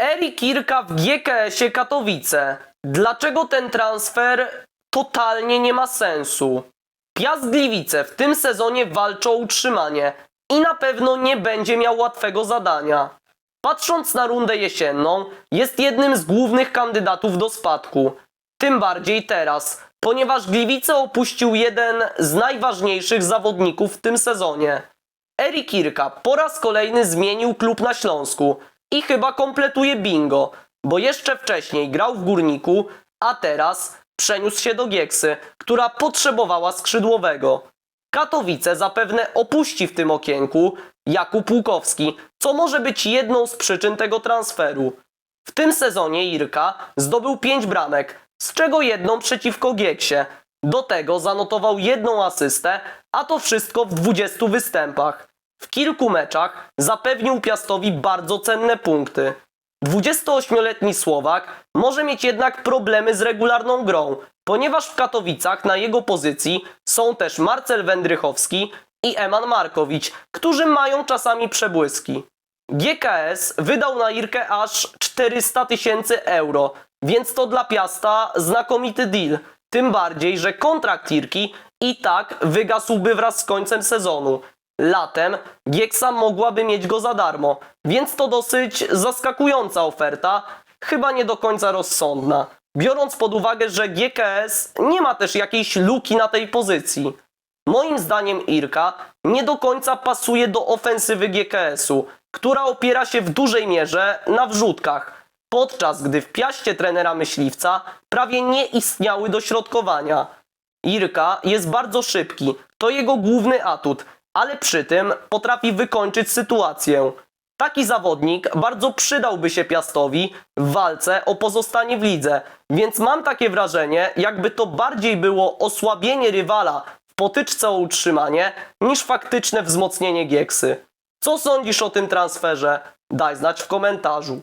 Erik Kirka w GKS-ie Katowice. Dlaczego ten transfer totalnie nie ma sensu? Piast Gliwice w tym sezonie walczy o utrzymanie i na pewno nie będzie miał łatwego zadania. Patrząc na rundę jesienną, jest jednym z głównych kandydatów do spadku. Tym bardziej teraz, ponieważ Gliwice opuścił jeden z najważniejszych zawodników w tym sezonie. Erik Kirka po raz kolejny zmienił klub na Śląsku i chyba kompletuje bingo, bo jeszcze wcześniej grał w Górniku, a teraz przeniósł się do Gieksy, która potrzebowała skrzydłowego. Katowice zapewne opuści w tym okienku Jakub Łukowski, co może być jedną z przyczyn tego transferu. W tym sezonie Irka zdobył 5 bramek, z czego jedną przeciwko Gieksie. Do tego zanotował jedną asystę, a to wszystko w 20 występach. W kilku meczach zapewnił Piastowi bardzo cenne punkty. 28-letni Słowak może mieć jednak problemy z regularną grą, ponieważ w Katowicach na jego pozycji są też Marcel Wędrychowski i Eman Markowicz, którzy mają czasami przebłyski. GKS wydał na Irkę aż 400 tysięcy euro, więc to dla Piasta znakomity deal. Tym bardziej, że kontrakt Irki i tak wygasłby wraz z końcem sezonu. Latem Gieksa mogłaby mieć go za darmo, więc to dosyć zaskakująca oferta, chyba nie do końca rozsądna. Biorąc pod uwagę, że GKS nie ma też jakiejś luki na tej pozycji. Moim zdaniem Irka nie do końca pasuje do ofensywy GKS-u, która opiera się w dużej mierze na wrzutkach, podczas gdy w piaście trenera myśliwca prawie nie istniały dośrodkowania. Irka jest bardzo szybki, to jego główny atut, ale przy tym potrafi wykończyć sytuację. Taki zawodnik bardzo przydałby się Piastowi w walce o pozostanie w lidze, więc mam takie wrażenie, jakby to bardziej było osłabienie rywala w potyczce o utrzymanie, niż faktyczne wzmocnienie Gieksy. Co sądzisz o tym transferze? Daj znać w komentarzu.